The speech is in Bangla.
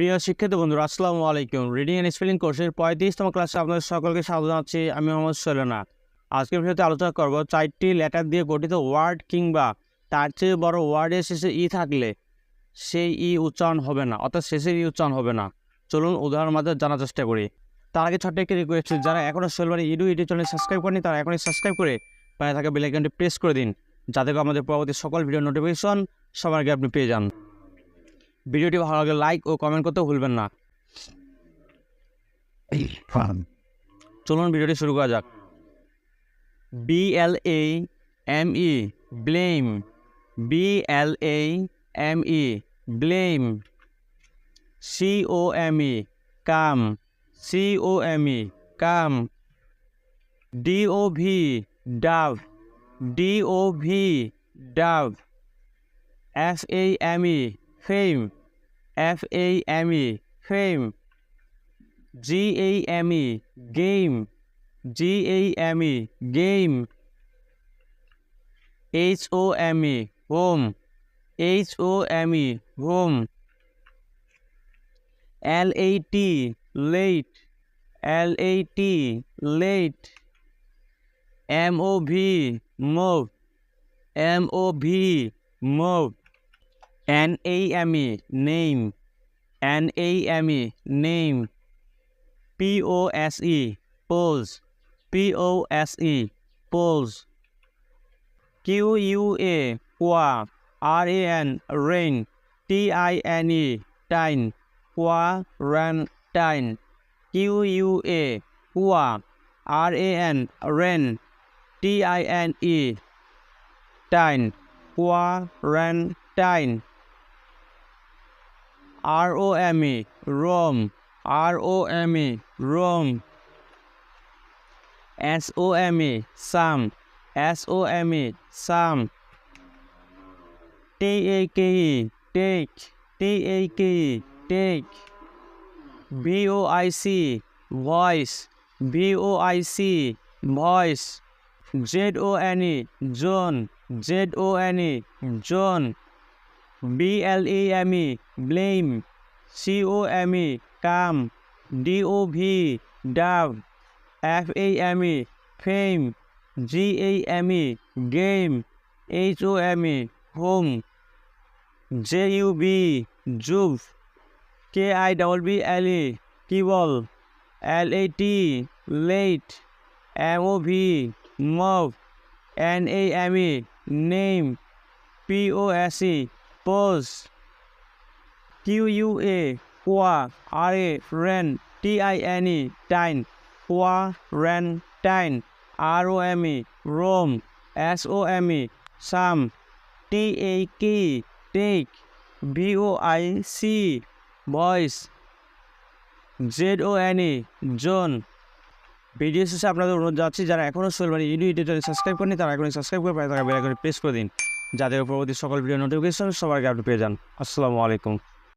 প্রিয় শিক্ষিত বন্ধুরা, আসসালামু আলাইকুম। রিডিং অ্যান্ড স্পেলিং কোর্সের পঁয়ত্রিশতম ক্লাসে আপনাদের সকলকে স্বাগত জানাচ্ছি। আমি মোহাম্মদ সৈলনা। আজকের ভিডিওতে আলোচনা করব চারটি লেটার দিয়ে গঠিত ওয়ার্ড কিংবা তার চেয়ে বড় ওয়ার্ডের শেষে ই থাকলে সেই ই উচ্চারণ হবে না, অর্থাৎ শেষের ই উচ্চারণ হবে না। চলুন উদাহরণ মাধ্যমে জানার চেষ্টা করি। তার আগে ছোট্ট একটি রিকোয়েস্ট যারা এখনও Shoilobari edu YouTube channel subscribe করেনি তারা এখনই সাবস্ক্রাইব করে পায়ে থাকা বেলাইকনটি প্রেস করে দিন, যাতে করে আমাদের পরবর্তী সকল ভিডিও নোটিফিকেশন সবার আগে আপনি পেয়ে যান। ভিডিওটি ভালো লাগলে লাইক ও কমেন্ট করতে ভুলবেন না। চলুন ভিডিওটি শুরু করা যাক। B L A M E blame B L A M E blame C O M E come C O M E come D O V dove D O V dove F A M E fame F A M E fame G A M E game G A M E game H O M E home H O M E home L A T late L A T late M O V move M O V move N A M E name. N A M E name. P O S E pose P O S E pose Q U A qua R A N rain. T I N E tine qua ran tine Q U A qua R A N rain T I N E tine qua ran tine R O M E Rome R O M E Rome S O M E Sam S O M E Sam T A K E Take T A K E Take V O I C Voice V O I C Voice Z O N E Zone Z O N E Zone B L E M E blame C B L A M E blame C O M E come V dove F A M A M E fame G A M E game H O M E home J U B jube K I double B L E kibble L A T late M O V move N A M E name P O S E pose Q U A qua R A ran T I N E tine qua ran tine R O M E Rome, S O M E Sam, T A K, take, B O I C voice Z O N E John video শেষে আপনাদের অনুরোধ যাচ্ছি যারা এখনও সোলবাড়ি ইউটিউব ইউটিউব সাবস্ক্রাইব করেনি তারা এখনই সাবস্ক্রাইব করে পারে তারা বেল করে প্রেস করে দিন। যাতে পরবর্তী সকল ভিডিও নোটিফিকেশন আগে আপনি পেয়ে যান। আসসালামু আলাইকুম।